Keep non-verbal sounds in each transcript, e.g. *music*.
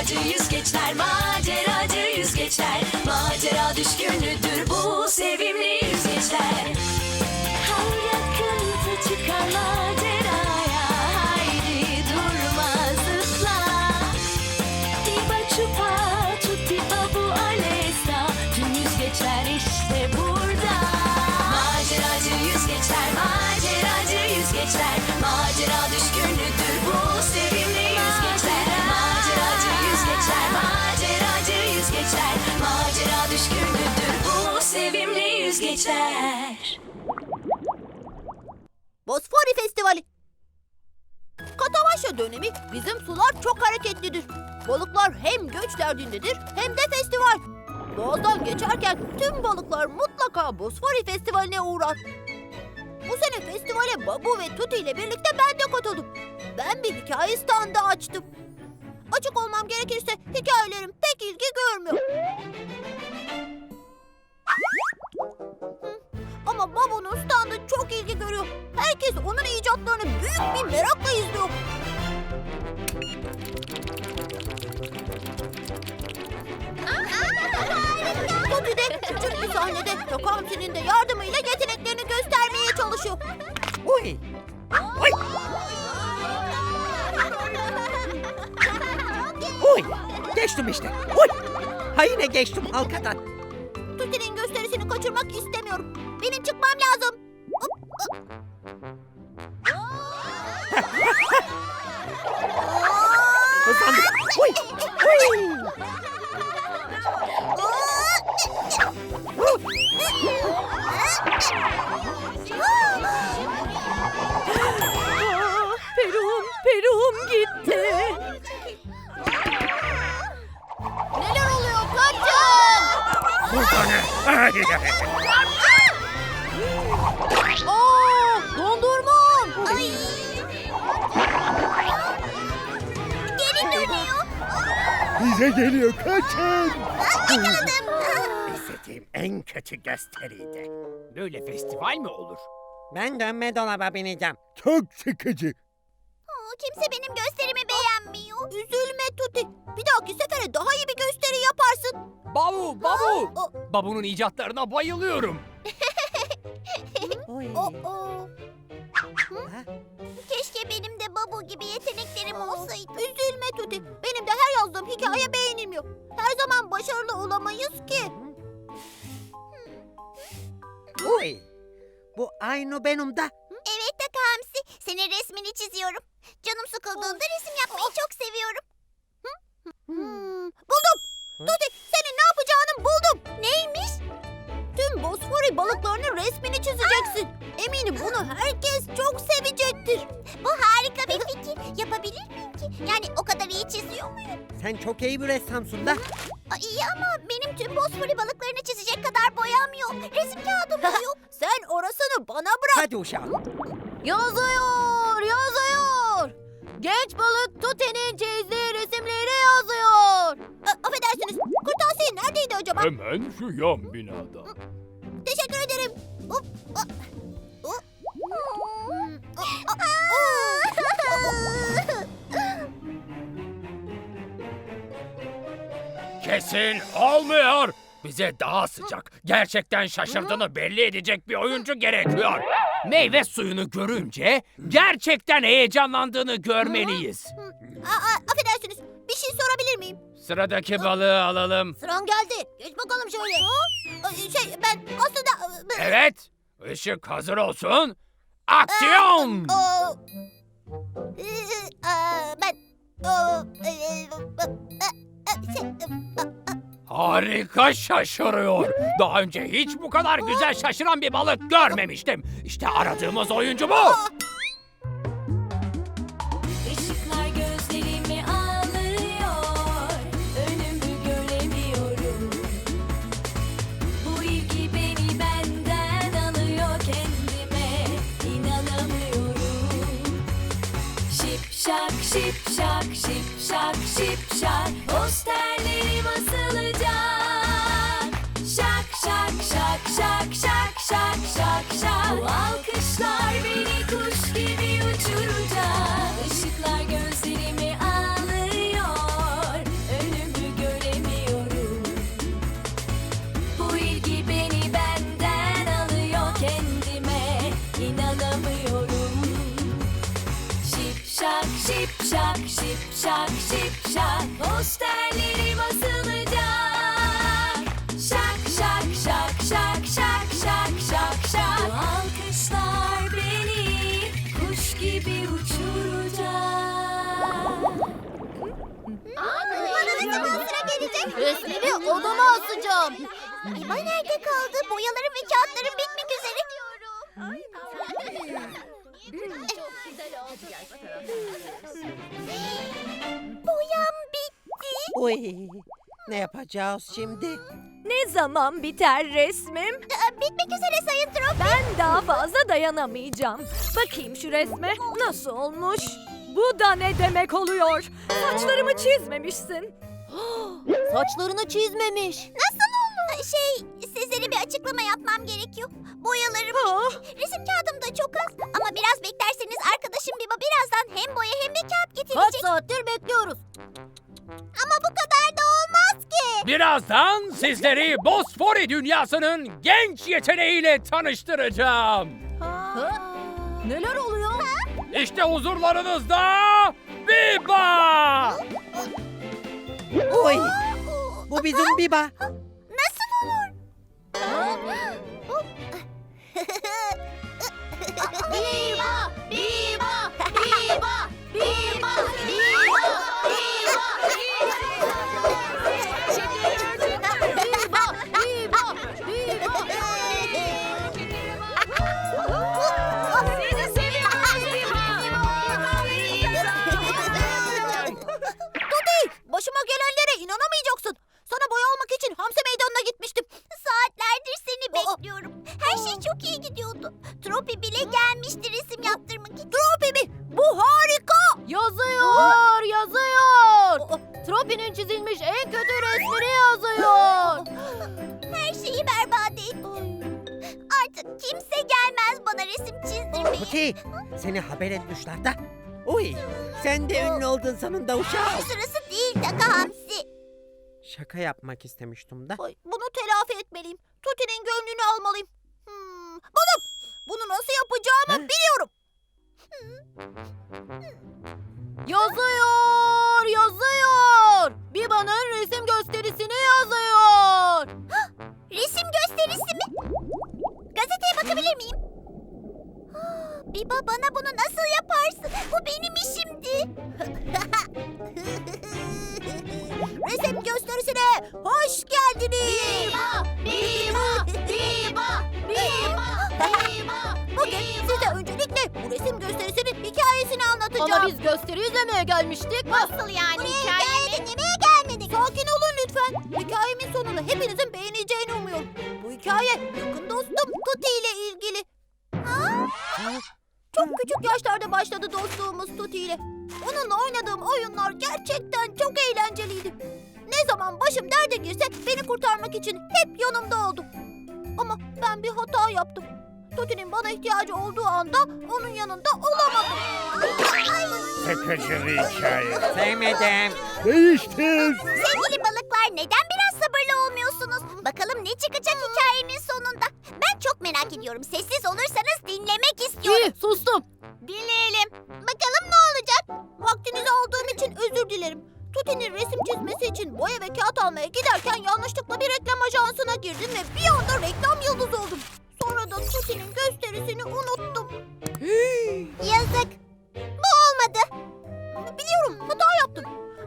Maceracı yüzgeçler, maceracı yüzgeçler Macera düşkünüdür bu sevimli yüzgeçler yüzgeçler Bosfori Festivali. Katavaşa dönemi bizim sular çok hareketlidir. Balıklar hem göç derdindedir hem de festival. Boğazdan geçerken tüm balıklar mutlaka Bosfori Festivali'ne uğrar. Bu sene festivale Babu ve Tuti ile birlikte ben de katıldım. Ben bir hikaye standı açtım. Açık olmam gerekirse hikayelerim pek ilgi görmüyor. Ama Babu'nun standı çok ilgi görüyor. Herkes onun icatlarını büyük bir merakla izliyor. Topi de küçük bir sahnede Takamsi'nin de yardımıyla yeteneklerini göstermeye çalışıyor. Uy. Uy. Uy. Geçtim işte. Uy. Ha yine geçtim halkadan. Tuti'nin gösterisini kaçırmak istemiyorum. Benim çıkmam lazım. Hızlandım. Uy. Uy. Perum, perum gitti. Neler oluyor? Kaçın! Burada Bize geliyor kaçın. İstediğim en kötü gösteriydi. Böyle festival mi olur? Ben dönme dolaba bineceğim. Çok sıkıcı. Aa, kimse benim gösterimi beğenmiyor. Üzülme Tuti. Bir dahaki sefere daha iyi bir gösteri yaparsın. Babu, Babu! O- Babu'nun icatlarına bayılıyorum. *laughs* Oo. Ha? Keşke benim Babu gibi yeteneklerim olsaydı. Üzülme Tuti. Benim de her yazdığım hikaye beğenilmiyor. Her zaman başarılı olamayız ki. Uy. Bu aynı benim de. Evet Takamsi. Senin resmini çiziyorum. Canım sıkıldığında resim yapmayı çok seviyorum. Buldum. Tuti senin ne yapacağını buldum. Neymiş? Tüm Bosfori balıklarının resmini çizeceksin. Eminim bunu herkes çok sevecektir. Bu harika bir fikir. Yapabilir miyim ki? Yani o kadar iyi çiziyor muyum? Sen çok iyi bir ressamsın da. iyi ama benim tüm Bosfori balıklarını çizecek kadar boyam yok. Resim kağıdım da yok. *laughs* Sen orasını bana bırak. Hadi uşağım. Yazıyor, yazıyor. Genç balık Tute'nin çizdiği resimleri yazıyor. affedersiniz, kırtasiye neredeydi acaba? Hemen şu yan binada. Kesin olmuyor. Bize daha sıcak, gerçekten şaşırdığını belli edecek bir oyuncu gerekiyor. Meyve suyunu görünce gerçekten heyecanlandığını görmeliyiz. Aa, affedersiniz, bir şey sorabilir miyim? Sıradaki balığı alalım. Sıran geldi. Geç bakalım şöyle. Şey, ben aslında... Evet, ışık hazır olsun. Aksiyon! Aa, aa, ben... aa, aa, şey, aa, Harika şaşırıyor. Daha önce hiç bu kadar güzel şaşıran bir balık görmemiştim. İşte aradığımız oyuncu bu. Şak şip şak şip şak şip şak. Posterlerim asılacak Şak şak şak şak şak şak şak şak. Bu alkışlar beni kuş gibi uçuracak. Işıklar gözlerimi şak Posterlerim asılacak Şak şak şak şak şak şak şak şak Bu alkışlar beni kuş gibi uçuracak Bana ne zaman sıra gelecek? Resmimi odama asacağım. İba nerede kaldı? Boyalarım ve kağıtlarım bitmek üzere. Boyam bitti. Uy. Ne yapacağız şimdi? Ne zaman biter resmim? Ee, Bitmek üzere Sayın Trop. Ben daha fazla dayanamayacağım. Bakayım şu resme. Nasıl olmuş? Bu da ne demek oluyor? Saçlarımı çizmemişsin. *gasps* Saçlarını çizmemiş. Nasıl olur? Şey, sizlere bir açıklama yapmam gerekiyor. Boyalarım Ah, Resim kağıdım da çok az ama biraz beklerseniz arkadaşım Biba birazdan hem boya hem de kağıt getirecek. Kaç saattir bekliyoruz. Ama bu kadar da olmaz ki. Birazdan sizleri Bosfori dünyasının genç yeteneğiyle tanıştıracağım. Neler oluyor? İşte huzurlarınızda Biba! Uy. Bu bizim Biba. Biba, Seni haber etmişler de. Uy. Sen de ünlü oldun sonunda uşağım. Sırası değil Taka Hamsi. Şaka yapmak istemiştim de. Ay, bunu telafi etmeliyim. Tuti'nin gönlünü almalıyım. Hmm, buldum. Bunu nasıl yapacağımı He? biliyorum. Yazıyor, yazıyor. Biba'nın resim gösterisini yazıyor. *gasps* resim gösterisi mi? Gazeteye bakabilir miyim? Biba bana bunu nasıl yaparsın? Bu benim işimdi. *laughs* Resim gösterisine hoş geldiniz. Biba, Biba, Biba, Biba, Biba. Bugün size öncelikle bu resim gösterisinin hikayesini anlatacağım. Ama biz gösteri izlemeye gelmiştik. Nasıl yani hikaye mi? dinlemeye gelmedik. Sakin olun lütfen. Hikayemin sonunu hepinizin beğeneceğini umuyorum. Bu hikaye yakın dostum Tuti Çok küçük yaşlarda başladı dostluğumuz Tuti ile. Onunla oynadığım oyunlar gerçekten çok eğlenceliydi. Ne zaman başım derde girse beni kurtarmak için hep yanımda oldu. Ama ben bir hata yaptım. Tuti'nin bana ihtiyacı olduğu anda onun yanında olamadım. Sıkıcı bir hikaye. Sevmedim. Değiştir. Sevgili balıklar neden biraz sabırlı olmuyorsunuz? Bakalım ne çıkacak hikayenin sonunda? Ben çok merak ediyorum. Sessiz olursanız dinlemek istiyorum. İyi sustum. Dinleyelim. Bakalım ne olacak? Vaktinizi aldığım için özür dilerim. Tuti'nin resim çizmesi için boya ve kağıt almaya giderken yanlışlıkla bir reklam ajansına girdim ve bir anda reklam yıldızı oldum. Sonra da Tuti'nin gösterisini unuttum. Yazık. Bu olmadı. Biliyorum hata yaptım.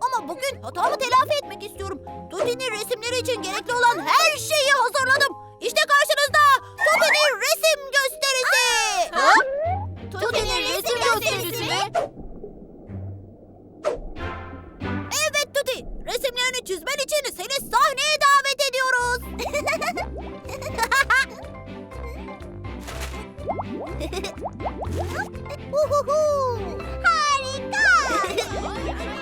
Ama bugün hatamı telafi etmek istiyorum. Tuti'nin resimleri için gerekli olan her şeyi hazırladım. İşte karşınızda Tuti'nin resim gösterisi. Tuti'nin resim gösterisi mi? Evet Tuti. Resimlerini çizmen için seni sahneye davet ediyoruz. *laughs* Uhuhu. Harika. *laughs*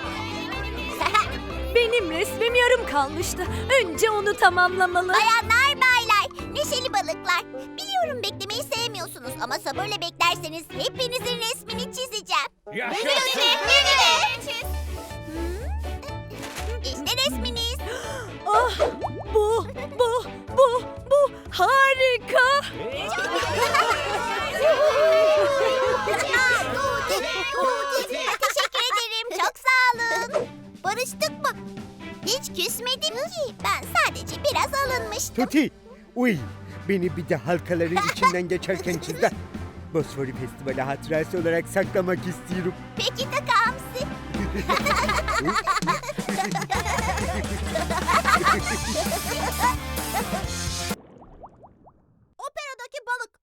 benim resmim yarım kalmıştı. Önce onu tamamlamalı. Bayanlar baylar, neşeli balıklar. Biliyorum beklemeyi sevmiyorsunuz ama sabırla beklerseniz hepinizin resmini çizeceğim. Yaşasın! Barıştık mı? Hiç küsmedim ki. Ben sadece biraz alınmıştım. Tuti, uy. Beni bir de halkaların *laughs* içinden geçerken çizdi. Bosfori Festivali hatırası olarak saklamak istiyorum. Peki Takamsi. Operadaki balık.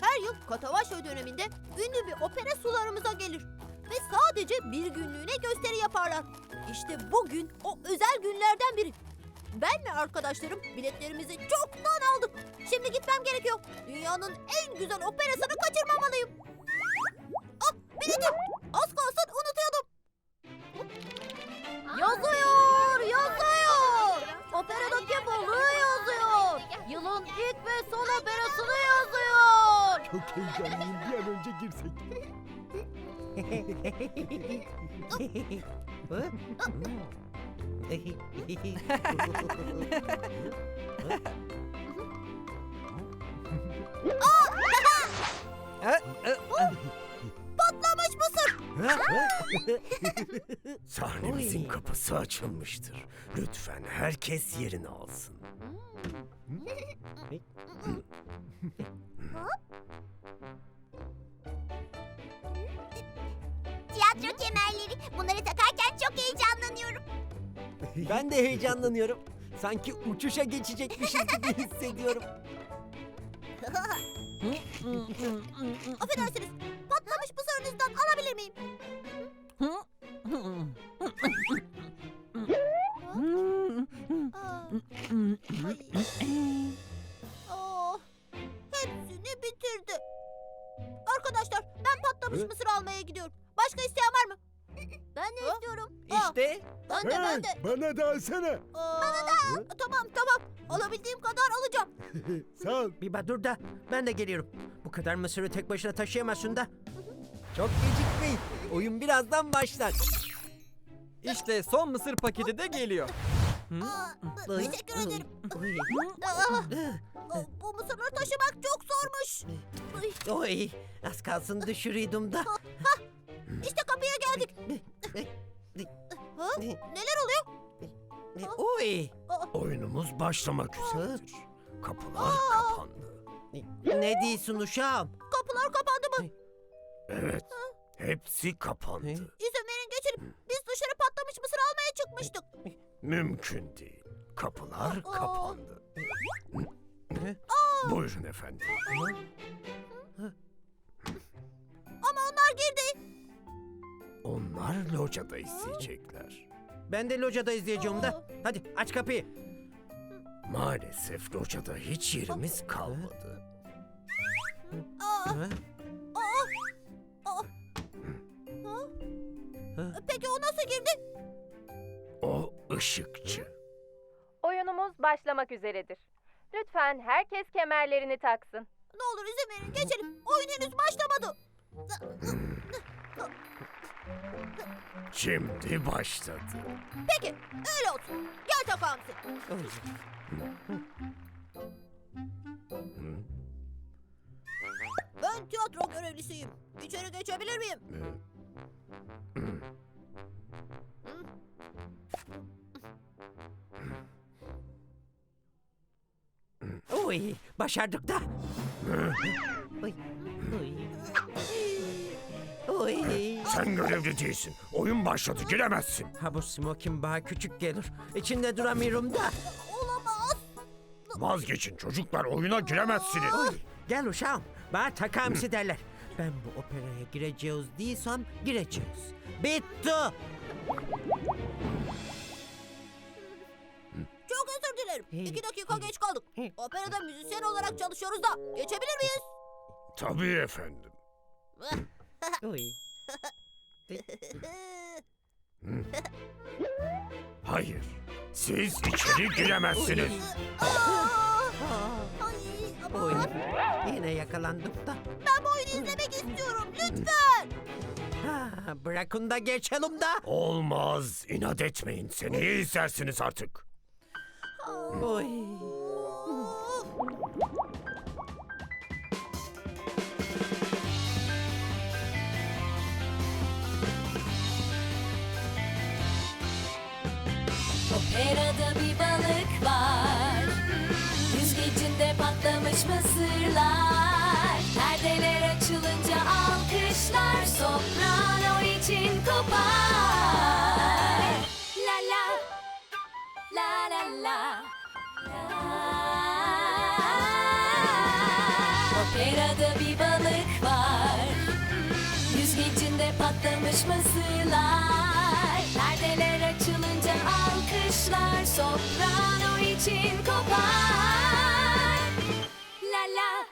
Her yıl Katavaşo döneminde ünlü bir opera sularımıza gelir. Ve sadece bir günlüğüne gösteri yaparlar. İşte bugün o özel günlerden biri. Ben ve arkadaşlarım biletlerimizi çoktan aldık. Şimdi gitmem gerekiyor. Dünyanın en güzel operasını kaçırmamalıyım. Ah biletim. Az kalsın unutuyordum. Yazıyor, yazıyor. Operadaki balığı yazıyor. Yılın ilk ve son operasını yazıyor. Çok heyecanlıyım. Girsek. Patlamış mısır. Sahnemizin kapısı açılmıştır. Lütfen herkes yerini alsın. Ben de heyecanlanıyorum. Sanki uçuşa geçecekmişiz gibi hissediyorum. Affedersiniz. Patlamış mısırınızdan alabilir miyim? Aa. Ay. Oh, hepsini bitirdi. Arkadaşlar ben patlamış Hı? mısır almaya gidiyorum. Başka isteyen var mı? Ben de istiyorum. İşte ben de ben de. Bana da alsana. Bana da. Tamam tamam. Alabildiğim kadar alacağım. *laughs* Sağ ol. bir dur da ben de geliyorum. Bu kadar mısırı tek başına taşıyamazsın da. Çok gecikmeyin. Oyun birazdan başlar. İşte son mısır paketi de geliyor. Aa, Ay, teşekkür ederim. Oy, Aa, bu mısırları taşımak çok zormuş. Ay, Oy, az kalsın düşürüyordum da. İşte kapıya geldik. Ha? Neler oluyor? Oy, oyunumuz başlamak üzeredir. Kapılar kapandı. Ne diyorsun uşağım? Kapılar kapandı mı? Evet, hepsi kapandı. İzin verin geçelim. Biz dışarı patlamış mısır almaya çıkmıştık. Mümkün değil. Kapılar Aa. kapandı. Buyurun efendim. Ama onlar. Onlar locada izleyecekler. Ben de locada izleyeceğim da. Hadi aç kapıyı. Maalesef locada hiç yerimiz kalmadı. Aa, aa. Ha? Peki o nasıl girdi? O ışıkçı. Oyunumuz başlamak üzeredir. Lütfen herkes kemerlerini taksın. Ne olur izin verin geçelim. Oyun henüz başlamadı. Şimdi başladı. Peki öyle olsun. Gel Takamsi. Ben tiyatro görevlisiyim. İçeri geçebilir miyim? Oy, başardık da. Oy, oy. Oy. Sen görevli değilsin. Oyun başladı giremezsin. Ha bu smokin bana küçük gelir. İçinde duramıyorum da. Olamaz. Vazgeçin çocuklar oyuna giremezsiniz. Oy, gel uşağım. Bana takamsi derler. Ben bu operaya gireceğiz değilsem gireceğiz. Bitti. Çok özür dilerim. İki dakika geç kaldık. Operada müzisyen olarak çalışıyoruz da. Geçebilir miyiz? Tabii efendim. *laughs* Oy. *laughs* Hayır. Siz içeri giremezsiniz. Aa! Ay, ama Oy. Yine yakalandık da. ben bu oyunu izlemek istiyorum. Lütfen. Ha, bırakın da geçelim da. Olmaz. İnat etmeyin. Seneye izlersiniz artık. Oy. La Operada bir balık var. Yüzgecinde patlamış mısırlar. Perdeler açılınca alkışlar. Soprano için kopar. La la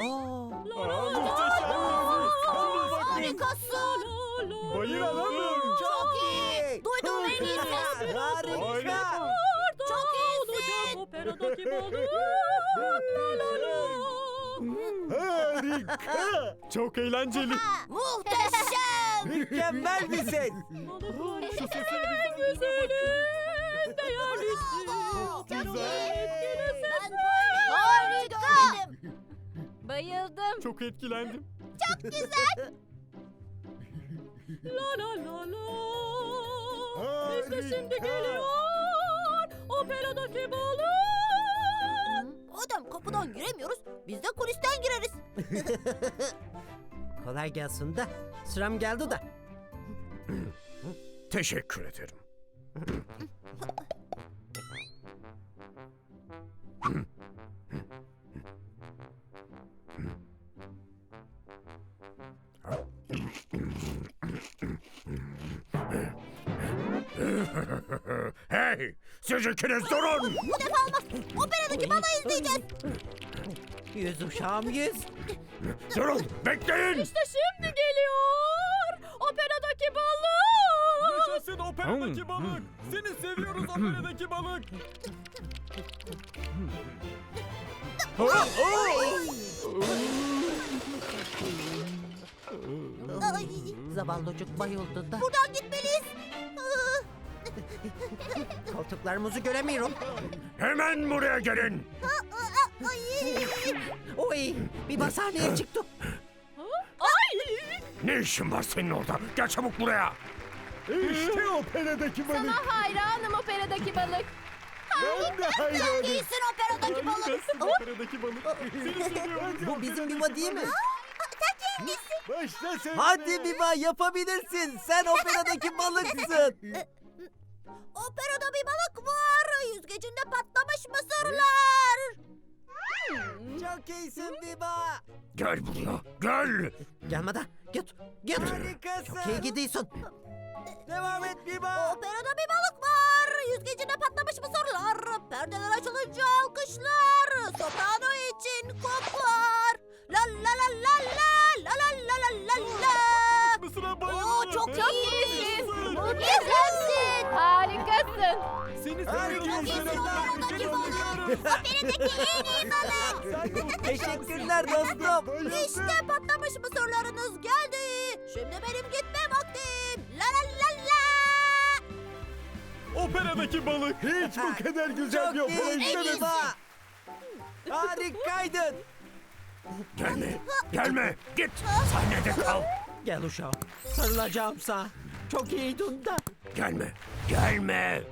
어? 어? 어? Harikasın. Hayır hanım. Çok iyi. Duyduğum en iyisi. Harika. Çok iyisin. Operadaki. *laughs* Harika. Çok eğlenceli. Muhteşem. Mükemmel bir ses. Balıklar şu Bayıldım. Çok etkilendim. Çok güzel. La la la la. İşte şimdi geliyor. Operadaki balık. Madem kapıdan giremiyoruz, biz de kulisten gireriz. *laughs* Kolay gelsin de. Sıram geldi de. Teşekkür ederim. *laughs* Hey! Siz ikiniz durun! Bu defa olmaz. Operadaki balığı izleyeceğiz. Yüz uşağım yüz. Durun! Bekleyin! İşte şimdi geliyor. Operadaki balık. Yaşasın operadaki balık. Seni seviyoruz operadaki balık. Ay, Zavallocuk bayıldı da. buradan gitmeliyiz. Koltuklarımızı göremiyorum. Hemen buraya gelin! Ay. Oy bir basaneye çıktı. Ay. Ne işin var senin orada? Gel çabuk buraya! İşte operadaki balık. Hayranım operadaki balık. Ben de hayranım. İyisin operadaki balık. Harikasın operadaki balık. Seni seviyoruz. Bu bizim Biba değil mi? Başla sen. Hadi Biba yapabilirsin. Sen operadaki balıksın. *laughs* Operada bir balık var. Yüzgecinde patlamış mısırlar. Çok iyisin Biba. Gel buraya! Gel! Gelme de. Git. Git. Harikasın. Çok iyi gidiyorsun. Devam et Biba. Operada bir balık var. Yüzgecinde patlamış mısırlar. Perdeler açılınca alkışlar. Soprano için kopar. La la la la la la la la la la la. Mısır'a bayıldım. Oo, çok iyisin. Muhteşemsin. Harikasın. Seni Harikasın. seviyoruz. Operadaki balık. Operadaki en iyi balık. Teşekkürler dostum. İşte patlamış mısırlarınız geldi. Şimdi benim gitme vaktim. La la la la. Operadaki balık. Hiç bu kadar güzel bir Çok opera iyi izlemedim. Harikaydın. Gelme! Gelme! Git! Sahnede kal! Gel uşağım. Sarılacağım sana. Çok iyiydin da. Gelme! Gelme!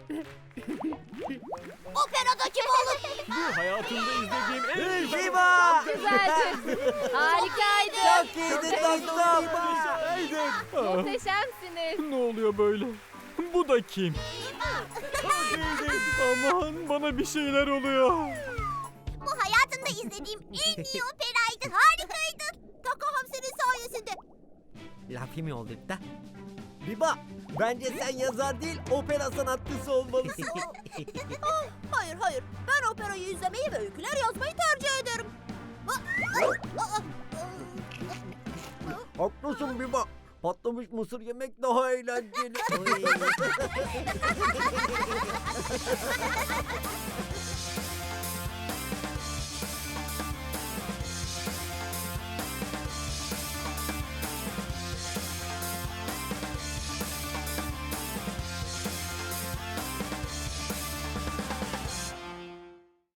Operadaki balık. Bu hayatımda izlediğim en güzel Biba. Güzeldi. Harikaydı. Çok iyiydin dostum. Muhteşemsiniz. Ne oluyor böyle? Bu da kim? Aman bana bir şeyler oluyor. Bu hayatımda izlediğim en iyi operaydı. Harikaydı. Taka Hamsi'nin sayesinde. Lafı mı oldu da? Biba, bence sen yazar değil, opera sanatçısı olmalısın. *laughs* Hayır hayır. Ben operayı izlemeyi ve öyküler yazmayı tercih ederim. Haklısın Biba. Patlamış mısır yemek daha eğlenceli. *laughs* *laughs*